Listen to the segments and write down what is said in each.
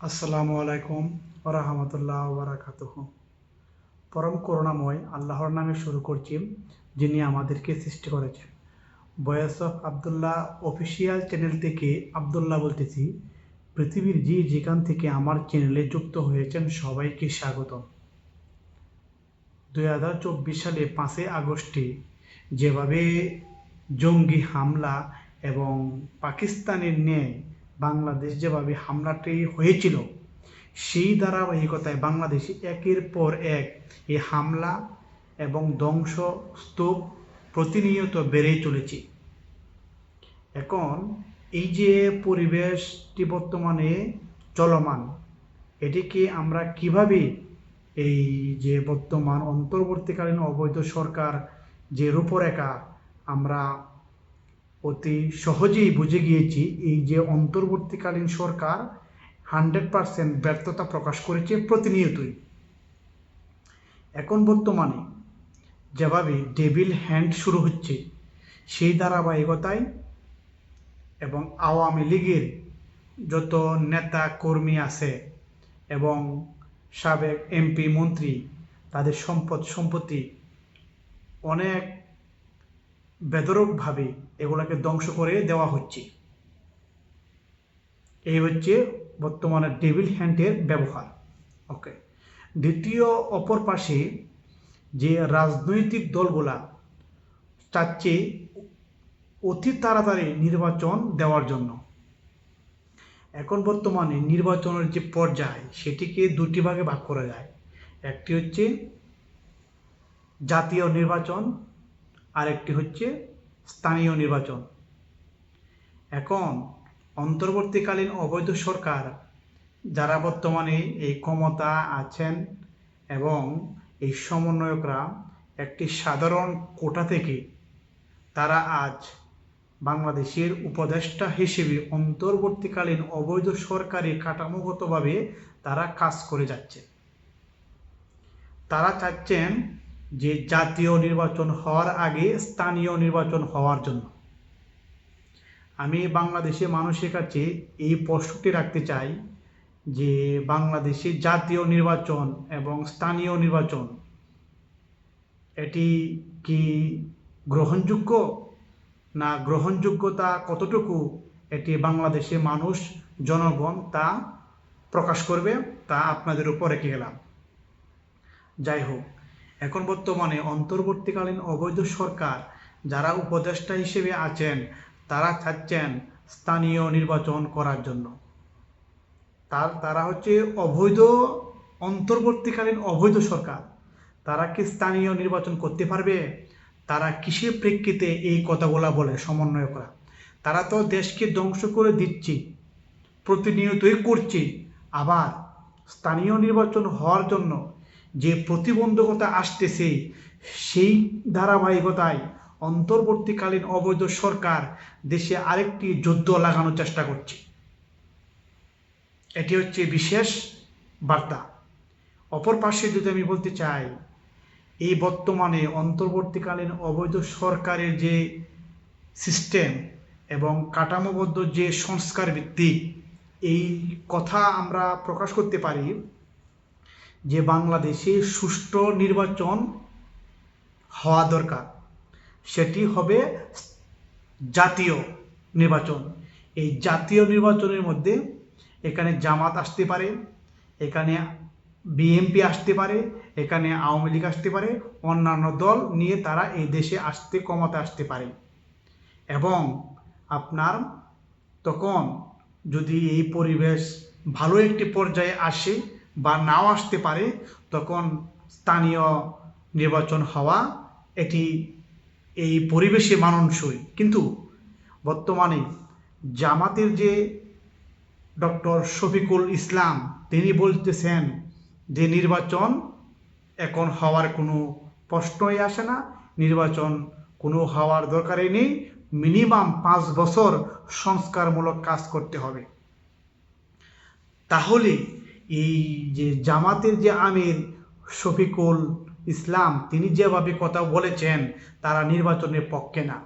আসসালামু আলাইকুম রহমতুল্লাহ বারাকাতুহ। পরম করুণাময় আল্লাহর নামে শুরু করছি, যিনি আমাদেরকে সৃষ্টি করেছেন। বয়স অফ আবদুল্লাহ অফিসিয়াল চ্যানেল থেকে আবদুল্লাহ বলতেছি, পৃথিবীর যে যেখান থেকে আমার চ্যানেলে যুক্ত হয়েছেন সবাইকে স্বাগতম। দুই হাজার চব্বিশ সালে পাঁচই আগস্টে যেভাবে জঙ্গি হামলা এবং পাকিস্তানের ন্যায় বাংলাদেশ যেভাবে হামলাটি হয়েছিল, সেই ধারাবাহিকতায় বাংলাদেশে একের পর এক এই হামলা এবং ধ্বংস স্তূপ প্রতিনিয়ত বেড়েই চলেছে। এখন এই যে পরিবেশটি বর্তমানে চলমান, এটিকে আমরা কীভাবে এই যে বর্তমান অন্তর্বর্তীকালীন অবৈধ সরকার যে রূপরেখা আমরা অতি সহজেই বুঝে গিয়েছি এই যে অন্তর্বর্তীকালীন সরকার হান্ড্রেড পারসেন্ট ব্যর্থতা প্রকাশ করেছে প্রতিনিয়তই। এখন বর্তমানে যেভাবে ডেভিল হ্যান্ড শুরু হচ্ছে, সেই ধারাবাহিকতায় এবং আওয়ামী লীগের যত নেতা কর্মী আছে এবং সাবেক এমপি মন্ত্রী, তাদের সম্পদ সম্পত্তি অনেক বেদরকভাবে এগুলোকে ধ্বংস করে দেওয়া হচ্ছে। এই হচ্ছে বর্তমানে ডেভিল হ্যান্ডের ব্যবহার। ওকে। দ্বিতীয় অপর পাশে যে রাজনৈতিক দলগুলা চাচ্ছে অতি তাড়াতাড়ি নির্বাচন দেওয়ার জন্য। এখন বর্তমানে নির্বাচনের যে পর্যায়, সেটিকে দুটি ভাগে ভাগ করা যায়। একটি হচ্ছে জাতীয় নির্বাচন, আরেকটি হচ্ছে স্থানীয় নির্বাচন। এখন অন্তর্বর্তীকালীন অবৈধ সরকার, যারা বর্তমানে এই ক্ষমতা আছেন এবং এই সমন্বয়করা একটি সাধারণ কোটা থেকে, তারা আজ বাংলাদেশের উপদেষ্টা হিসেবে অন্তর্বর্তীকালীন অবৈধ সরকারি কাঠামোগতভাবে তারা কাজ করে যাচ্ছে। তারা চাচ্ছেন যে জাতীয় নির্বাচন হওয়ার আগে স্থানীয় নির্বাচন হওয়ার জন্য। আমি বাংলাদেশে মানুষের কাছে এই প্রশ্নটি রাখতে চাই যে বাংলাদেশে জাতীয় নির্বাচন এবং স্থানীয় নির্বাচন, এটি কি গ্রহণযোগ্য না গ্রহণযোগ্যতা কতটুকু এটি বাংলাদেশে মানুষ, জনগণ তা প্রকাশ করবে তা আপনাদের উপর রেখে গেলাম। যাই হোক এখন বর্তমানে অন্তর্বর্তীকালীন অবৈধ সরকার যারা উপদেষ্টা হিসেবে আছেন, তারা চাচ্ছেন স্থানীয় নির্বাচন করার জন্য। তার, তারা হচ্ছে অবৈধ, অন্তর্বর্তীকালীন অবৈধ সরকার। তারা কি স্থানীয় নির্বাচন করতে পারবে? তারা কিসের প্রেক্ষিতে এই কথাগুলা বলে সমন্বয় করা তারা তো দেশকে ধ্বংস করে দিচ্ছে, প্রতিনিয়তই করছে। আবার স্থানীয় নির্বাচন হওয়ার জন্য যে প্রতিবন্ধকতা আসতেছে, সেই ধারাবাহিকতায় অন্তর্বর্তীকালীন অবৈধ সরকার দেশে আরেকটি যুদ্ধ লাগানোর চেষ্টা করছে। এটি হচ্ছে বিশেষ বার্তা। অপর পাশে যদি আমি বলতে চাই, এই বর্তমানে অন্তর্বর্তীকালীন অবৈধ সরকারের যে সিস্টেম এবং কাঠামোবদ্ধ যে সংস্কার ভিত্তিক এই কথা আমরা প্রকাশ করতে পারি যে বাংলাদেশে সুষ্ঠু নির্বাচন হওয়া দরকার, সেটি হবে জাতীয় নির্বাচন। এই জাতীয় নির্বাচনের মধ্যে এখানে জামাত আসতে পারে, এখানে বিএনপি আসতে পারে, এখানে আওয়ামী লীগ আসতে পারে, অন্যান্য দল নিয়ে তারা এই দেশে আসতে কমাতে আসতে পারে। এবং আপনার তখন যদি এই পরিবেশ ভালো একটি পর্যায়ে আসে বা নাও আসতে পারে, তখন স্থানীয় নির্বাচন হওয়া এটি এই পরিবেশে মানানসই। কিন্তু বর্তমানে জামাতের যে ডক্টর শফিকুল ইসলাম, তিনি বলতেছেন যে নির্বাচন এখন হওয়ার কোনো প্রশ্নই আসে না, নির্বাচন কোনো হওয়ার দরকারই নেই, মিনিমাম পাঁচ বছর সংস্কারমূলক কাজ করতে হবে। তাহলে এই যে জামাতের যে আমির শফিকুল ইসলাম, তিনি যেভাবে কথা বলেছেন, তারা নির্বাচনের পক্ষে না।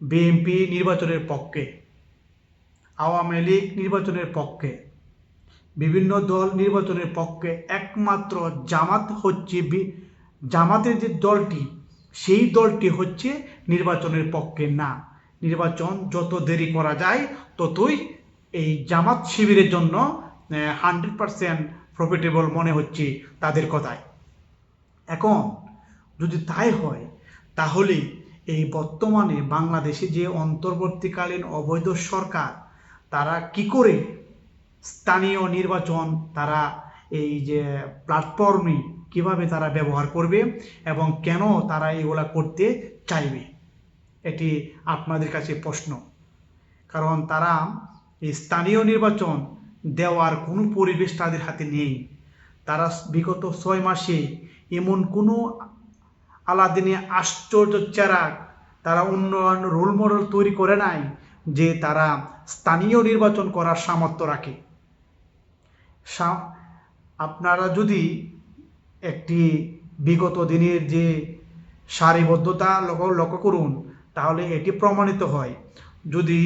বিএনপি নির্বাচনের পক্ষে, আওয়ামী লীগ নির্বাচনের পক্ষে, বিভিন্ন দল নির্বাচনের পক্ষে, একমাত্র জামাত হচ্ছে জামাতের যে দলটি, সেই দলটি হচ্ছে নির্বাচনের পক্ষে না। নির্বাচন যত দেরি করা যায়, ততই এই জামাত শিবিরের জন্য হান্ড্রেড পারসেন্ট প্রফিটেবল মনে হচ্ছে তাদের কথায়। এখন যদি তাই হয়, তাহলে এই বর্তমানে বাংলাদেশে যে অন্তর্বর্তীকালীন অবৈধ সরকার, তারা কি করে স্থানীয় নির্বাচন, তারা এই যে প্ল্যাটফর্মে কীভাবে তারা ব্যবহার করবে এবং কেন তারা এগুলা করতে চাইবে? এটি আপনাদের কাছে প্রশ্ন। কারণ তারা এই স্থানীয় নির্বাচন দেওয়ার কোনো পরিবেশ তাদের হাতে নেই। তারা বিগত ছয় মাসে এমন কোনো আলাদিনে আশ্চর্য চেরাগ তারা উন্নয়ন রোল মডেল তৈরি করে নাই যে তারা স্থানীয় নির্বাচন করার সামর্থ্য রাখে। আপনারা যদি একটি বিগত দিনের যে সারিবদ্ধতা লক্ষ্য করুন, তাহলে এটি প্রমাণিত হয়। যদি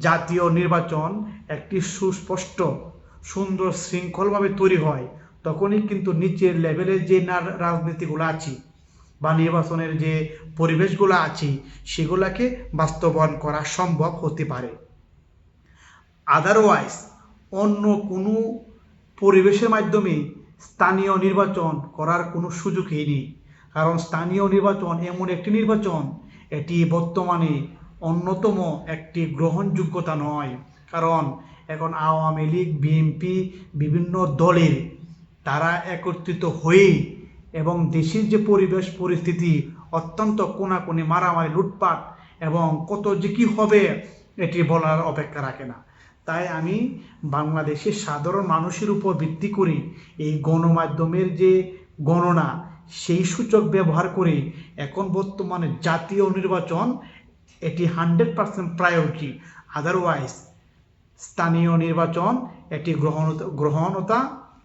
জাতীয় নির্বাচন একটি সুস্পষ্ট, সুন্দর শৃঙ্খলভাবে তৈরি হয়, তখনই কিন্তু নিচের লেভেলের যে রাজনীতিগুলো আছে বা নির্বাচনের যে পরিবেশগুলো আছে, সেগুলোকে বাস্তবায়ন করা সম্ভব হতে পারে। আদারওয়াইজ অন্য কোনো পরিবেশের মাধ্যমে স্থানীয় নির্বাচন করার কোনো সুযোগই নেই। কারণ স্থানীয় নির্বাচন এমন একটি নির্বাচন, এটি বর্তমানে অন্যতম একটি গ্রহণযোগ্যতা নয়। কারণ এখন আওয়ামী লীগ, বিএনপি বিভিন্ন দলের তারা একত্রিত হয়ে এবং দেশের যে পরিবেশ পরিস্থিতি, অত্যন্ত কোনাকুনি, মারামারি, লুটপাট এবং কত যে কী হবে এটি বলার অপেক্ষা রাখে না। তাই আমি বাংলাদেশের সাধারণ মানুষের উপর ভিত্তি করে এই গণমাধ্যমের যে গণনা, সেই সূচক ব্যবহার করে এখন বর্তমানে জাতীয় নির্বাচন এটি হান্ড্রেড পার্সেন্ট প্রায়োরিটি আদারওয়াইজ স্থানীয় নির্বাচন এটি গ্রহণ গ্রহণতা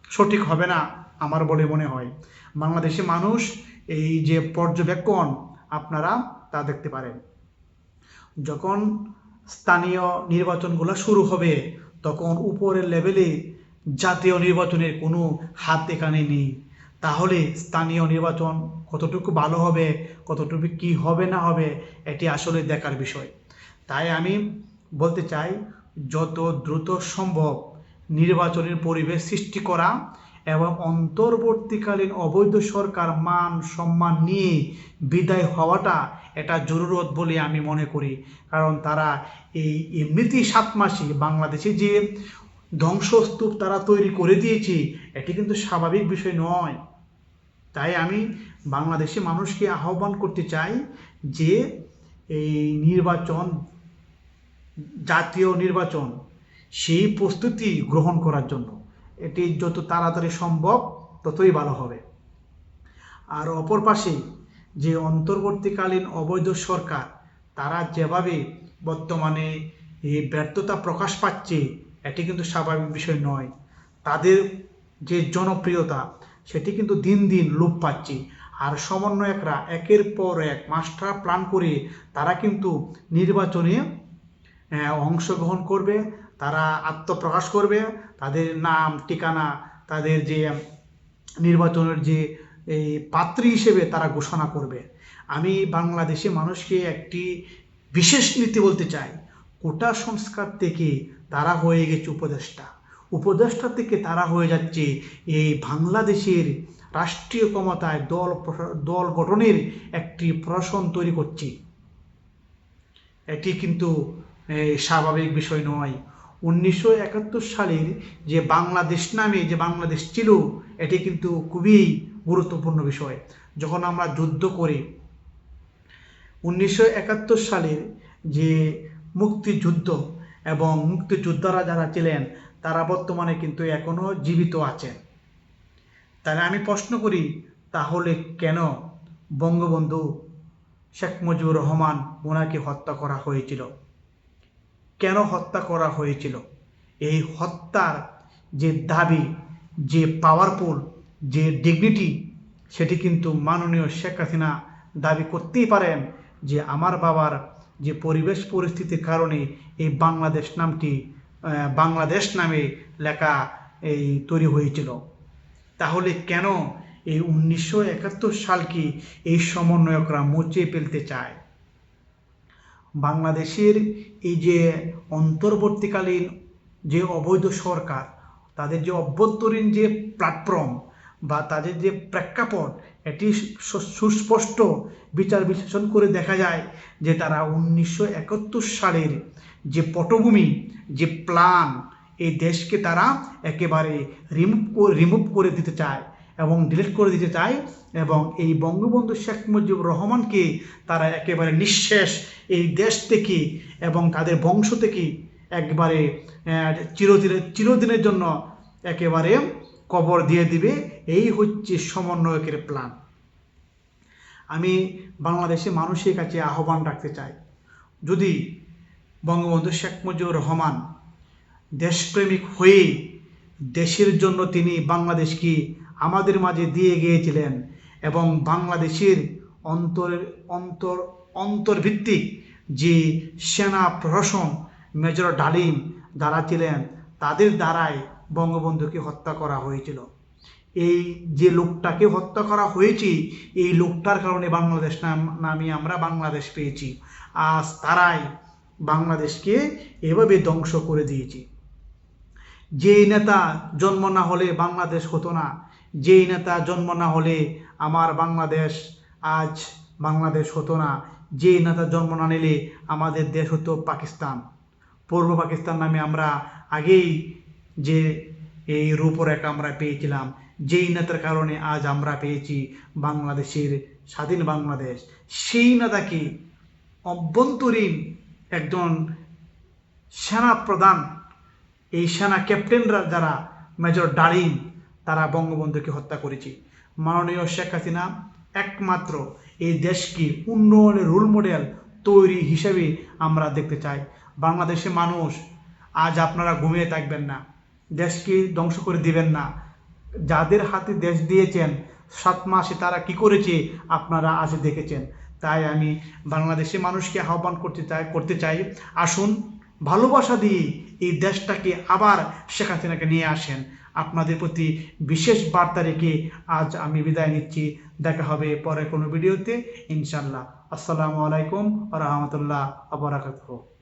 সঠিক হবে না, আমার বলে মনে হয়। বাংলাদেশে মানুষ এই যে পর্যবেক্ষণ আপনারা তা দেখতে পারেন। যখন স্থানীয় নির্বাচনগুলো শুরু হবে, তখন উপরের লেভেলে জাতীয় নির্বাচনের কোনো হাত এখানে নেই। তাহলে স্থানীয় নির্বাচন কতটুকু ভালো হবে, কতটুকু কি হবে না হবে, এটি আসলে দেখার বিষয়। তাই আমি বলতে চাই, যত দ্রুত সম্ভব নির্বাচনের পরিবেশ সৃষ্টি করা এবং অন্তর্বর্তীকালীন অবৈধ সরকার মান সম্মান নিয়ে বিদায় হওয়াটা এটা জরুরত বলে আমি মনে করি। কারণ তারা এই এমনিতেই সাত মাসে বাংলাদেশে যে ধ্বংসস্তূপ তারা তৈরি করে দিয়েছে, এটি কিন্তু স্বাভাবিক বিষয় নয়। তাই আমি বাংলাদেশি মানুষকে আহ্বান করতে চাই যে এই নির্বাচন, জাতীয় নির্বাচন, সেই প্রস্তুতি গ্রহণ করার জন্য। এটি যত তাড়াতাড়ি সম্ভব ততই ভালো হবে। আর অপর পাশে যে অন্তর্বর্তীকালীন অবৈধ সরকার, তারা যেভাবে বর্তমানে এই ব্যর্থতা প্রকাশ পাচ্ছে এটি কিন্তু স্বাভাবিক বিষয় নয়। তাদের যে জনপ্রিয়তা, সেটি কিন্তু দিন দিন লোপ পাচ্ছে। আর সমন্বয়করা একের পর এক মাস্টার প্ল্যান করে তারা কিন্তু নির্বাচনে অংশগ্রহণ করবে, তারা আত্মপ্রকাশ করবে, তাদের নাম, ঠিকানা, তাদের যে নির্বাচনের যে, এই পাত্রী হিসেবে তারা ঘোষণা করবে। আমি বাংলাদেশে মানুষকে একটি বিশেষ নীতি বলতে চাই। কোটা সংস্কার থেকে তারা হয়ে গেছে উপদেষ্টা। উপদেষ্টা থেকে তারা হয়ে যাচ্ছে এই বাংলাদেশের রাষ্ট্রীয় ক্ষমতায় দল দল গঠনের একটি প্রশাসন তৈরি করছে। এটি কিন্তু স্বাভাবিক বিষয় নয়। উনিশশো একাত্তর সালের যে বাংলাদেশ নামে যে বাংলাদেশ ছিল, এটি কিন্তু খুবই গুরুত্বপূর্ণ বিষয়। যখন আমরা যুদ্ধ করি উনিশশো একাত্তর সালের যে মুক্তিযুদ্ধ এবং মুক্তিযোদ্ধারা যারা ছিলেন, তারা বর্তমানে কিন্তু এখনও জীবিত আছেন। তাহলে আমি প্রশ্ন করি, তাহলে কেন বঙ্গবন্ধু শেখ মুজিবুর রহমান ওনাকে হত্যা করা হয়েছিল? কেন হত্যা করা হয়েছিল? এই হত্যার যে দাবি, যে পাওয়ারফুল যে ডিগনিটি সেটি কিন্তু মাননীয় শেখ হাসিনা দাবি করতেই পারেন যে আমার বাবার যে পরিবেশ পরিস্থিতির কারণে এই বাংলাদেশ নামটি বাংলাদেশ নামে লেখা এই তৈরি হয়েছিল। তাহলে কেন এই উনিশশো একাত্তর সালকে এই সমন্বয়করা মুছে ফেলতে চায়? বাংলাদেশের এই যে অন্তর্বর্তীকালীন যে অবৈধ সরকার, তাদের যে অভ্যন্তরীণ যে প্ল্যাটফর্ম বা তাদের যে প্রেক্ষাপট, এটি সুস্পষ্ট বিচার বিশ্লেষণ করে দেখা যায় যে তারা উনিশশো একাত্তর সালের যে পটভূমি, যে প্ল্যান এই দেশকে তারা একেবারে রিমুভ রিমুভ করে দিতে চায় এবং ডিলিট করে দিতে চায় এবং এই বঙ্গবন্ধু শেখ মুজিবুর রহমানকে তারা একেবারে নিঃশেষ এই দেশ থেকে এবং তাদের বংশ থেকে একবারে চিরদিনের চিরদিনের জন্য একেবারে কবর দিয়ে দিবে, এই হচ্ছে সমন্বয়কের প্ল্যান আমি বাংলাদেশের মানুষের কাছে আহ্বান রাখতে চাই, যদি বঙ্গবন্ধু শেখ মুজিবুর রহমান দেশপ্রেমিক হয়ে দেশের জন্য তিনি বাংলাদেশকে আমাদের মাঝে দিয়ে গিয়েছিলেন এবং বাংলাদেশের অন্তর অন্তর, অন্তর্ভিত্তিক যে সেনা প্রশাসন মেজর ডালিম যারা ছিলেন, তাদের দ্বারাই বঙ্গবন্ধুকে হত্যা করা হয়েছিল। এই যে লোকটাকে হত্যা করা হয়েছে, এই লোকটার কারণে বাংলাদেশ নাম, নামে আমরা বাংলাদেশ পেয়েছি। আজ তারাই বাংলাদেশকে এভাবে ধ্বংস করে দিয়েছে। যেই নেতা জন্ম না হলে বাংলাদেশ হতো না, যেই নেতা জন্ম না হলে আমার বাংলাদেশ আজ বাংলাদেশ হতো না, যেই নেতা জন্ম না নিলে আমাদের দেশ হতো পাকিস্তান। পূর্ব পাকিস্তান নামে আমরা আগেই যে এই রূপরেখা আমরা পেয়েছিলাম, যেই নেতার কারণে আজ আমরা পেয়েছি বাংলাদেশের স্বাধীন বাংলাদেশ। সেই নেতাকে অভ্যন্তরীণ একজন সেনা প্রধান, এই সেনা ক্যাপ্টেনরা যারা, মেজর ডালিম, তারা বঙ্গবন্ধুকে হত্যা করেছে। মাননীয় শেখ হাসিনা একমাত্র এই দেশকে উন্নয়নের রোল মডেল তৈরি হিসেবে আমরা দেখতে চাই। বাংলাদেশের মানুষ আজ আপনারা ঘুমিয়ে থাকবেন না। দেশকে ধ্বংস করে দিবেন না। যাদের হাতে দেশ দিয়েছেন, সাত মাসে তারা কি করেছে আপনারা আজ দেখেছেন। তাই আমি বাংলাদেশের মানুষকে আহ্বান করতে চাই করতে চাই, আসুন ভালোবাসা দিয়ে এই দেশটাকে আবার শেখ হাসিনাকে নিয়ে আসেন। আপনাদের প্রতি বিশেষ বার্তা রেখে আজ আমি বিদায় নিচ্ছি। দেখা হবে পরে কোনো ভিডিওতে ইনশাল্লাহ আসসালামু আলাইকুম রহমতুল্লাহ আবরাকাতুহ